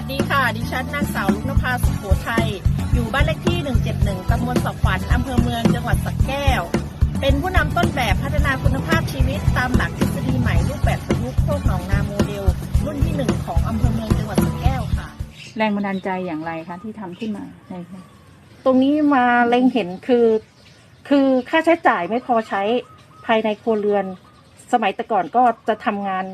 วัสดีค่ะ ดิฉันนางสาวลุกนภาสุโขทัย อยู่บ้านเลขที่ 171ตำบลสักขวัญอำเภอเมือง จังหวัดสระแก้ว เป็นผู้นำต้นแบบพัฒนาคุณภาพชีวิต ตามหลักทฤษฎีใหม่รูปแบบประยุกต์โคกหนองนาโมเดล รุ่นที่หนึ่งของอำเภอเมือง จังหวัดสระแก้วค่ะ แรงบันดาลใจอย่างไรคะที่ทำขึ้นมาในตรงนี้มาเล็งเห็นคือ คือค่าใช้จ่ายไม่พอใช้ภายในครัวเรือน สมัยแต่ก่อนก็จะทำงาน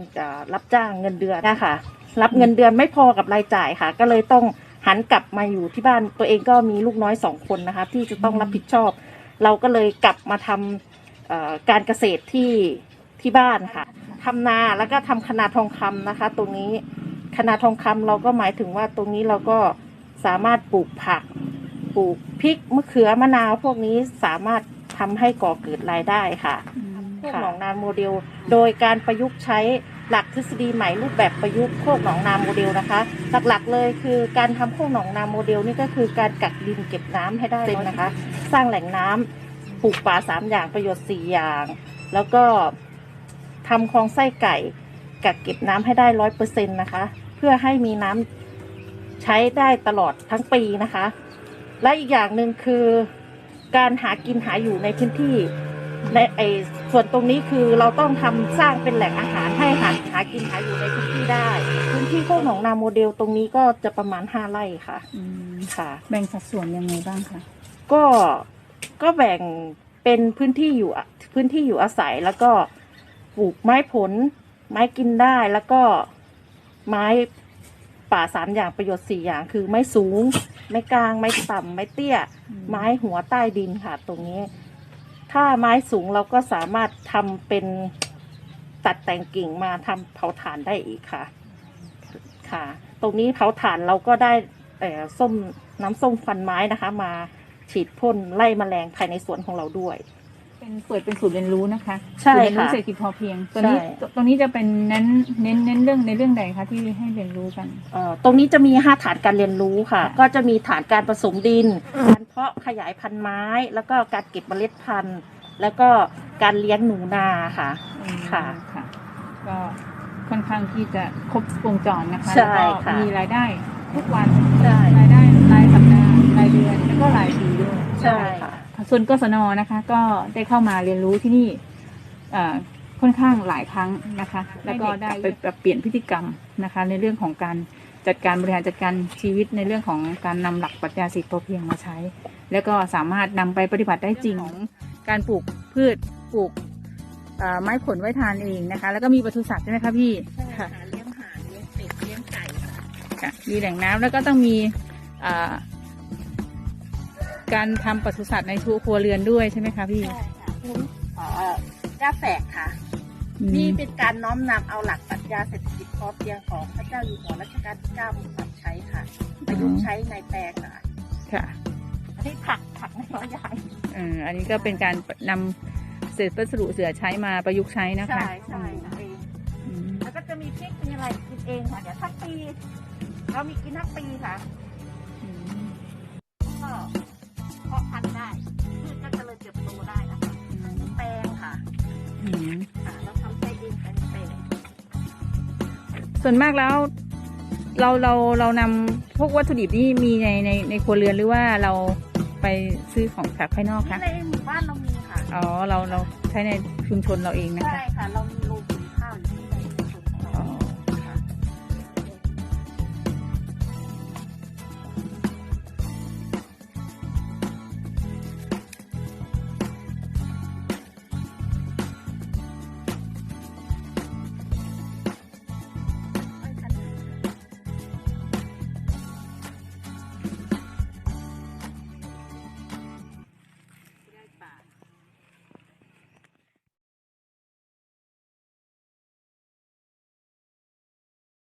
รับจ้างเงินเดือนนะคะ รับเงินเดือนไม่พอกับรายจ่ายค่ะ ก็เลยต้องหันกลับมาอยู่ที่บ้านตัวเองก็มีลูกน้อยสองคนนะคะ ที่จะต้องรับผิดชอบ เราก็เลยกลับมาทำเอ่อการเกษตรที่ที่บ้านค่ะทำนาแล้วก็ทำคนาทองคำนะคะ ตรงนี้คนาทองคำเราก็หมายถึงว่าตรงนี้เราก็สามารถปลูกผักปลูกพริกมะเขือมะนาวพวกนี้สามารถทำให้ก่อเกิดรายได้ค่ะพวกหนองนาโมเดล โดยการประยุกต์ใช้ หลักทฤษฎีใหม่รูปแบบประยุกต์โคกหนองนาโมเดลนะคะ หลักๆเลยคือการทำโคกหนองนาโมเดลนี่ก็คือการกักดินเก็บน้ำให้ได้เลยนะคะ สร้างแหล่งน้ำปลูกป่าสามอย่างประโยชน์สี่อย่าง แล้วก็ทำคลองไส้ไก่ กักเก็บน้ำให้ได้ร้อยเปอร์เซ็นต์นะคะ เพื่อให้มีน้ำใช้ได้ตลอดทั้งปีนะคะ และอีกอย่างหนึ่งคือการหากินหาอยู่ในพื้นที่ในไอส่วนตรงนี้คือเราต้องทำสร้างเป็นแหล่งอาหาร ให้หาหากินหาอยู่ในพื้นที่ได้ พื้นที่โคกหนองนาโมเดลตรงนี้ก็จะประมาณห้าไร่ค่ะอืมค่ะ แบ่งสัดส่วนยังไงบ้างคะก็ก็แบ่งเป็นพื้นที่อยู่อะพื้นที่อยู่อาศัยแล้วก็ปลูกไม้ผล ไม้กินได้แล้วก็ไม้ป่าสามอย่างประโยชน์สี่อย่าง คือไม้สูง ไม้กลาง ไม้ต่ำไม้เตี้ย ไม้หัวใต้ดินค่ะ ตรงนี้ ถ้าไม้สูงเราก็สามารถทำเป็น ตัดแต่งกิ่งมาทำเผาถ่านได้อีกค่ะ ค่ะ ตรงนี้เผาถ่านเราก็ได้เอ่อส้มน้ำส้มฟันไม้นะคะ มาฉีดพ่นไล่แมลงภายในสวนของเราด้วย เป็นเปิดเป็นศูนย์เรียนรู้นะคะใช่ศูนย์เรียนรู้ค่ะเศรษฐกิจพอเพียงตัวนี้ใช่ตรงนี้จะเป็นเน้นเน้นเน้นเรื่องในเรื่องใดคะที่ให้เรียนรู้กันเอ่อตรงนี้จะมีห้าฐานการเรียนรู้ค่ะค่ะก็จะมีฐานการผสมดิน การเพาะขยายพันธุ์ไม้ แล้วก็การเก็บเมล็ดพันธุ์ แล้วก็การเลี้ยงหนูนาค่ะอืมค่ะค่ะ ก็ค่อนข้างที่จะครบวงจรนะคะใช่แล้วก็ค่ะ มีรายได้ทุกวันใช่ รายได้รายสัปดาห์รายเดือนแล้วก็รายปีด้วยใช่ค่ะ ส่วนกศนนะคะ ก็ได้เข้ามาเรียนรู้ที่นี่เอ่อค่อนข้างหลายครั้งนะคะ แล้วก็ได้ไปปรับเปลี่ยนพฤติกรรมนะคะ ในเรื่องของการจัดการบริหารจัดการชีวิตในเรื่องของการนำหลักปรัชญาเศรษฐกิจพอเพียงมาใช้ แล้วก็สามารถนำไปปฏิบัติได้จริงของการปลูกพืชปลูกเอ่อ ไม้ผลไว้ทานเองนะคะ แล้วก็มีปศุสัตว์ใช่ไหมคะพี่ค่ะเลี้ยงห่านเลี้ยงเป็ดเลี้ยงไก่ค่ะค่ะมีแหล่งน้ำแล้วก็ต้องมีอ่าการทำปศุสัตว์ในทุกครัวเรือนด้วยใช่ไหมคะพี่ใช่ค่ะคุณเอ่อกล้าแฝกค่ะอืมนี่เป็นการน้อมนำเอาหลักปรัชญาเศรษฐกิจพอเพียงของพระเจ้าอยู่หัวรัชกาลที่เก้ามาปรับใช้ค่ะประยุกต์ใช้ในแปลงค่ะค่ะอันนี้ผักผักในร้อยใหญ่เอ่ออันนี้ก็เป็นการนำ เศษวัสดุเสือใช้มาประยุกต์ใช้นะคะใช่ใช่ค่ะเองอืมแล้วก็จะมีพริกมีอะไรกินเองค่ะเดี๋ยวทั้งปี เรามีกินทั้งปีค่ะอืมก็เพาะพันธุ์ได้พืชก็เจริญเติบโตได้นะคะแปลงค่ะอืมอ่าเราทำใจเองเป็นแปลงส่วนมากแล้ว เราเราเรานำพวกวัตถุดิบนี่มีในในในครัวเรือนหรือว่าเราไปซื้อของจากภายนอกคะ ใน อ๋อเราเราใช้ในชุมชนเราเองนะคะ ใช่ค่ะ เรามีรู